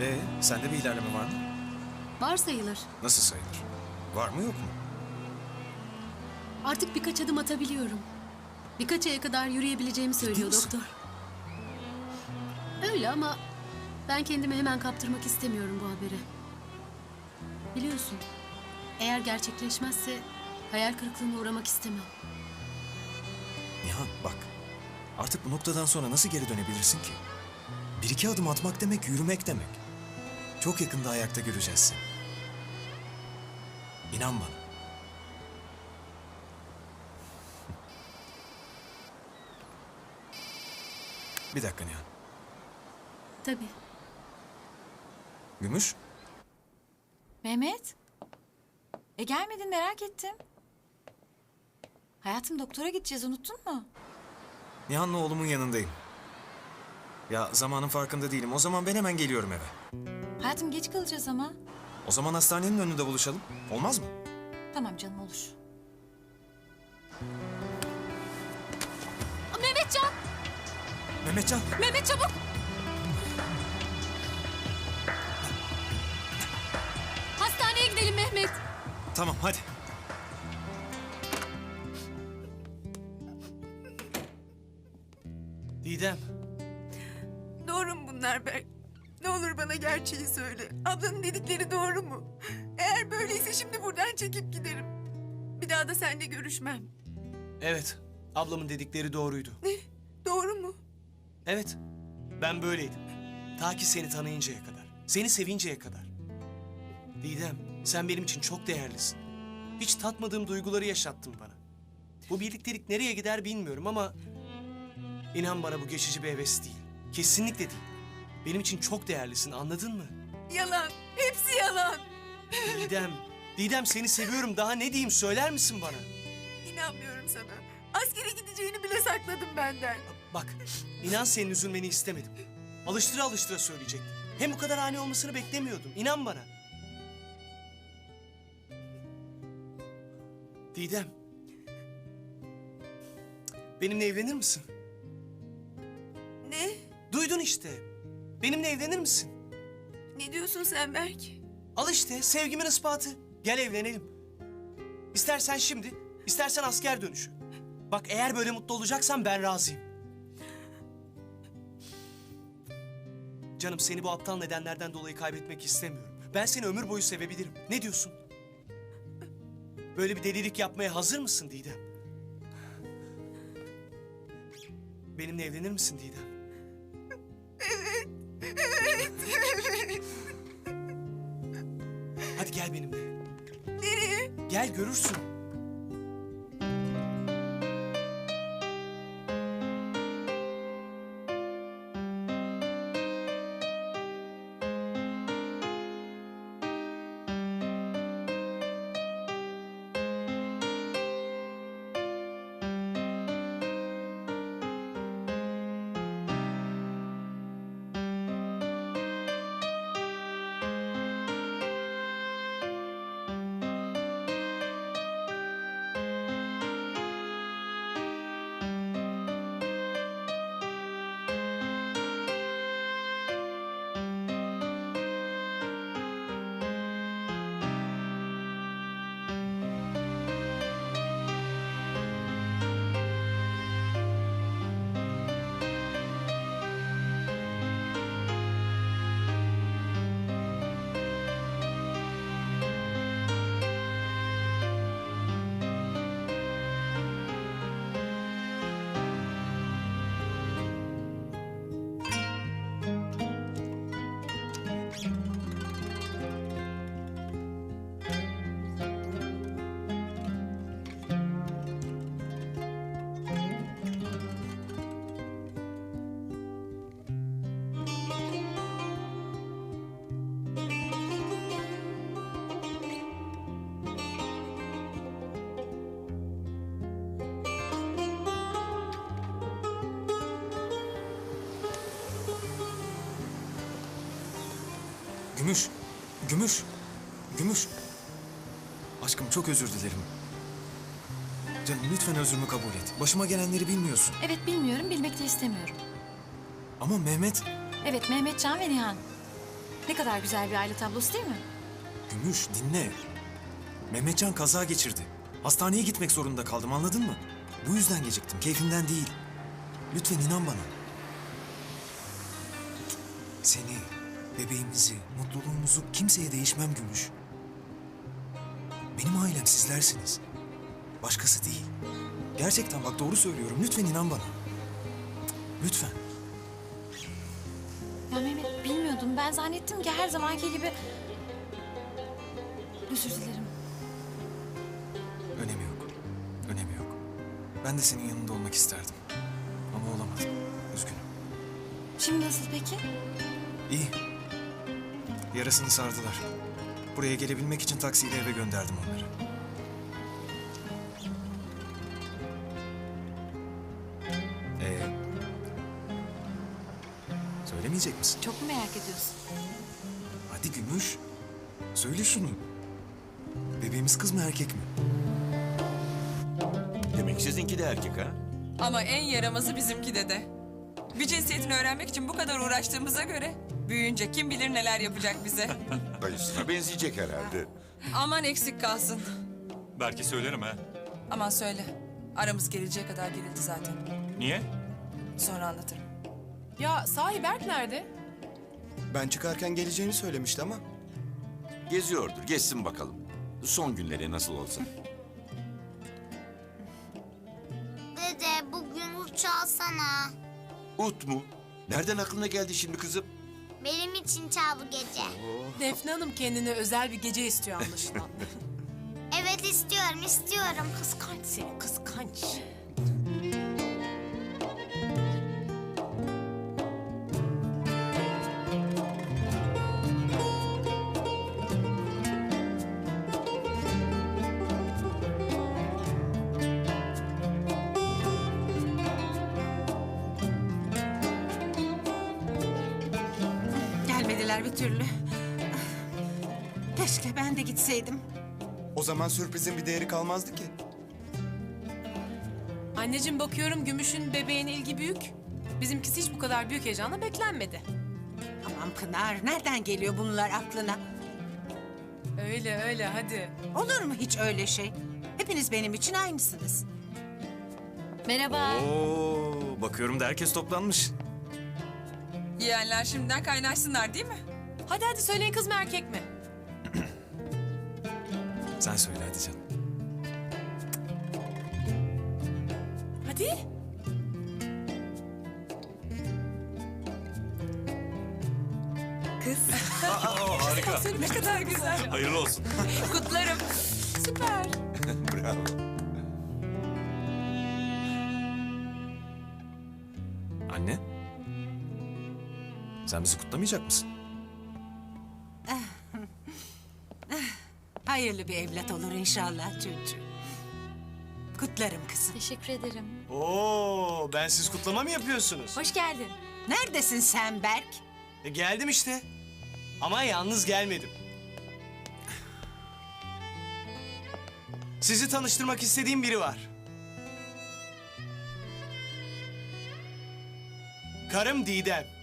Ee, sende bir ilerleme var mı? Var sayılır. Nasıl sayılır? Var mı yok mu? Artık birkaç adım atabiliyorum. Birkaç aya kadar yürüyebileceğimi söylüyor misin? doktor. Öyle ama ben kendimi hemen kaptırmak istemiyorum bu habere. Biliyorsun, eğer gerçekleşmezse hayal kırıklığına uğramak istemem. Nihan bak. Artık bu noktadan sonra nasıl geri dönebilirsin ki? Bir iki adım atmak demek yürümek demek. Çok yakında ayakta göreceğiz seni. İnan bana. Bir dakika Nihan. Tabii. Gümüş, Mehmet. E gelmedin merak ettim. Hayatım doktora gideceğiz unuttun mu? Nihan'la oğlumun yanındayım. Ya zamanın farkında değilim. O zaman ben hemen geliyorum eve. Hayatım geç kalacağız ama. O zaman hastanenin önünde buluşalım. Olmaz mı? Tamam canım olur. Mehmetcan! Mehmetcan. Mehmet çabuk! Hastaneye gidelim Mehmet. Tamam hadi. Didem, Doğru mu bunlar Berk? Ne olur bana gerçeği söyle. Ablanın dedikleri doğru mu? Eğer böyleyse şimdi buradan çekip giderim. Bir daha da seninle görüşmem. evet. Ablamın dedikleri doğruydu. Doğru mu? Evet, ben böyleydim. Ta ki seni tanıyıncaya kadar, seni sevinceye kadar. Didem, sen benim için çok değerlisin. Hiç tatmadığım duyguları yaşattın bana. Bu birliktelik nereye gider bilmiyorum ama... ...inan bana bu geçici bir heves değil. Kesinlikle değil. Benim için çok değerlisin, anladın mı? Yalan. Hepsi yalan. Didem, Didem seni seviyorum. Daha ne diyeyim söyler misin bana? İnanmıyorum sana. Askere gideceğini bile sakladım benden. Bak, inan senin üzülmeni istemedim. Alıştıra alıştıra söyleyecektim. Hem bu kadar ani olmasını beklemiyordum. İnan bana. Didem. Benimle evlenir misin? Ne? Duydun işte. Benimle evlenir misin? Ne diyorsun sen Berk? Al işte sevgimin ispatı. Gel evlenelim. İstersen şimdi, istersen asker dönüşü. Bak eğer böyle mutlu olacaksan ben razıyım. Canım seni bu aptal nedenlerden dolayı kaybetmek istemiyorum. Ben seni ömür boyu sevebilirim. Ne diyorsun? Böyle bir delilik yapmaya hazır mısın Didem? Benimle evlenir misin Didem? Gel benimle. Nereye? Gel görürsün. Gümüş. Gümüş. Gümüş. Aşkım çok özür dilerim. Canım lütfen özrümü kabul et. Başıma gelenleri bilmiyorsun. Evet bilmiyorum bilmek de istemiyorum. Ama Mehmet... Evet Mehmetcan ve Nihan. Ne kadar güzel bir aile tablosu değil mi? Gümüş dinle. Mehmetcan kaza geçirdi. Hastaneye gitmek zorunda kaldım anladın mı? Bu yüzden geciktim. Keyfimden değil. Lütfen inan bana. Seni, bebeğimizi, mutluluğumuzu kimseye değişmem Gümüş. Benim ailem sizlersiniz. Başkası değil. Gerçekten bak doğru söylüyorum. Lütfen inan bana. Lütfen. Ya Mehmet bilmiyordum. Ben zannettim ki her zamanki gibi... Özür dilerim. Önemi yok. Önemi yok. Ben de senin yanında olmak isterdim. Ama olamadım. Üzgünüm. Şimdi nasıl peki? İyi. Yarasını sardılar. Buraya gelebilmek için taksiyle eve gönderdim onları. Ee, söylemeyecek misin? Çok mu merak ediyorsun? Hadi Gümüş. Söyle şunu. Bebeğimiz kız mı erkek mi? Demek sizinki de erkek ha? Ama en yaramazı bizimki dede. Bir cinsiyetini öğrenmek için bu kadar uğraştığımıza göre büyüyünce kim bilir neler yapacak bize. Dayısına benzeyecek herhalde. Aman eksik kalsın. Belki söylerim ha. Aman söyle. Aramız gelecek kadar gerildi zaten. Niye? Sonra anlatırım. Ya sahi Berk nerede? Ben çıkarken geleceğini söylemişti ama. Geziyordur, gezsin bakalım. Son günleri nasıl olsa. Dede bugün uç çalsana. Ut mu? Nereden aklına geldi şimdi kızım? Benim için çal bu gece. Defne Hanım kendine özel bir gece istiyor anlaşılan. Evet istiyorum istiyorum. kıskanç seni kıskanç. Gelmediler bir türlü. Keşke ben de gitseydim. O zaman sürprizin bir değeri kalmazdı ki. Anneciğim bakıyorum Gümüş'ün bebeğine ilgi büyük. Bizimkisi hiç bu kadar büyük heyecanla beklenmedi. Aman Pınar nereden geliyor bunlar aklına? Öyle öyle hadi. Olur mu hiç öyle şey? Hepiniz benim için aynısınız. Merhaba. Oo, bakıyorum da herkes toplanmış. Yiyenler şimdiden kaynaşsınlar değil mi? Hadi hadi söyleyin kız mı erkek mi? Sen söyle hadi canım. Hadi. harika. Ne kadar güzel. Hayırlı olsun. Kutlarım. Süper. Bravo. Sen bizi kutlamayacak mısın? Hayırlı bir evlat olur inşallah çocuğum. Kutlarım kızım. Teşekkür ederim. Oo, ben siz kutlama mı yapıyorsunuz? Hoş geldin. Neredesin sen Berk? E, geldim işte. Ama yalnız gelmedim. Sizi tanıştırmak istediğim biri var. Karım Didem.